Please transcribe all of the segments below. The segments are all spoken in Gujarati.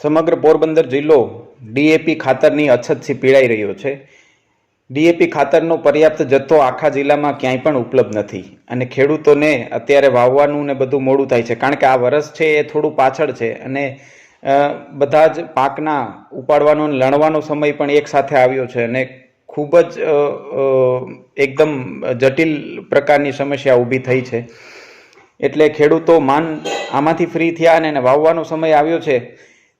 સમગ્ર પોરબંદર જિલ્લો ડીએપી ખાતરની અછતથી પીડાઈ રહ્યો છે. ડીએપી ખાતરનો પર્યાપ્ત જથ્થો આખા જિલ્લામાં ક્યાંય પણ ઉપલબ્ધ નથી અને ખેડૂતોને અત્યારે વાવવાનું ને બધું મોડું થાય છે. કારણ કે આ વરસ છે એ થોડું પાછળ છે અને બધા જ પાકના ઉપાડવાનો અને લણવાનો સમય પણ એક સાથે આવ્યો છે અને ખૂબ જ એકદમ જટિલ પ્રકારની સમસ્યા ઊભી થઈ છે. એટલે ખેડૂતો માન આમાંથી ફ્રી થયા અને વાવવાનો સમય આવ્યો છે.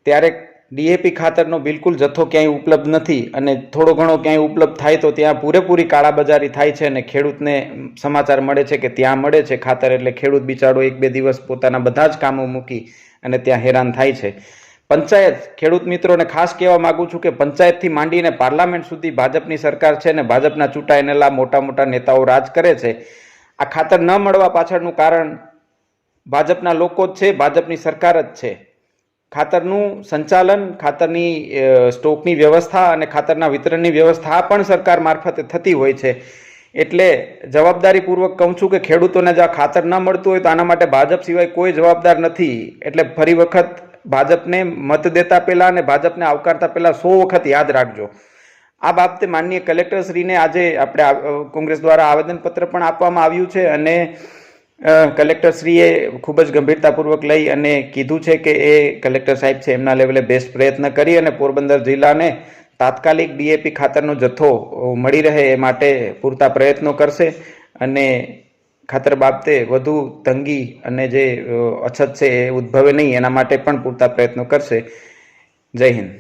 ત્યારે ડીએપી ખાતરનો બિલકુલ જથ્થો ક્યાંય ઉપલબ્ધ નથી અને થોડો ઘણો ક્યાંય ઉપલબ્ધ થાય તો ત્યાં પૂરેપૂરી કાળાબજારી થાય છે અને ખેડૂતને સમાચાર મળે છે કે ત્યાં મળે છે ખાતર એટલે ખેડૂત બિચારો એક બે દિવસ પોતાના બધા જ કામો મૂકી અને ત્યાં હેરાન થાય છે. પંચાયત, ખેડૂત મિત્રોને ખાસ કહેવા માંગુ છું કે પંચાયતથી માંડીને પાર્લામેન્ટ સુધી ભાજપની સરકાર છે ને ભાજપના ચૂંટાયેલા મોટા મોટા નેતાઓ રાજ કરે છે. આ ખાતર ન મળવા પાછળનું કારણ ભાજપના લોકો જ છે, ભાજપની સરકાર જ છે. ખાતરનું સંચાલન, ખાતરની સ્ટોકની વ્યવસ્થા અને ખાતરના વિતરણની વ્યવસ્થા પણ સરકાર મારફતે થતી હોય છે. એટલે જવાબદારીપૂર્વક કહું છું કે ખેડૂતોને જો ખાતર ન મળતું હોય તો આના માટે ભાજપ સિવાય કોઈ જવાબદાર નથી. એટલે ફરી વખત ભાજપને મત દેતા પહેલાં અને ભાજપને આવકારતા પહેલાં સો વખત યાદ રાખજો. આ બાબતે માનનીય કલેક્ટરશ્રીને આજે આપણે કોંગ્રેસ દ્વારા આવેદનપત્ર પણ આપવામાં આવ્યું છે અને કલેક્ટરશ્રીએ ખૂબ જ ગંભીરતાપૂર્વક લઈ અને કીધું છે કે એ કલેક્ટર સાહેબ છે, એમના લેવલે બેસ્ટ પ્રયત્ન કરી અને પોરબંદર જિલ્લાને તાત્કાલિક ડીએપી ખાતરનો જથ્થો મળી રહે એ માટે પૂરતા પ્રયત્નો કરશે અને ખાતર બાબતે વધુ તંગી અને જે અછત છે એ ઉદ્ભવે નહીં, એના માટે પણ પૂરતા પ્રયત્નો કરશે. જય હિન્દ.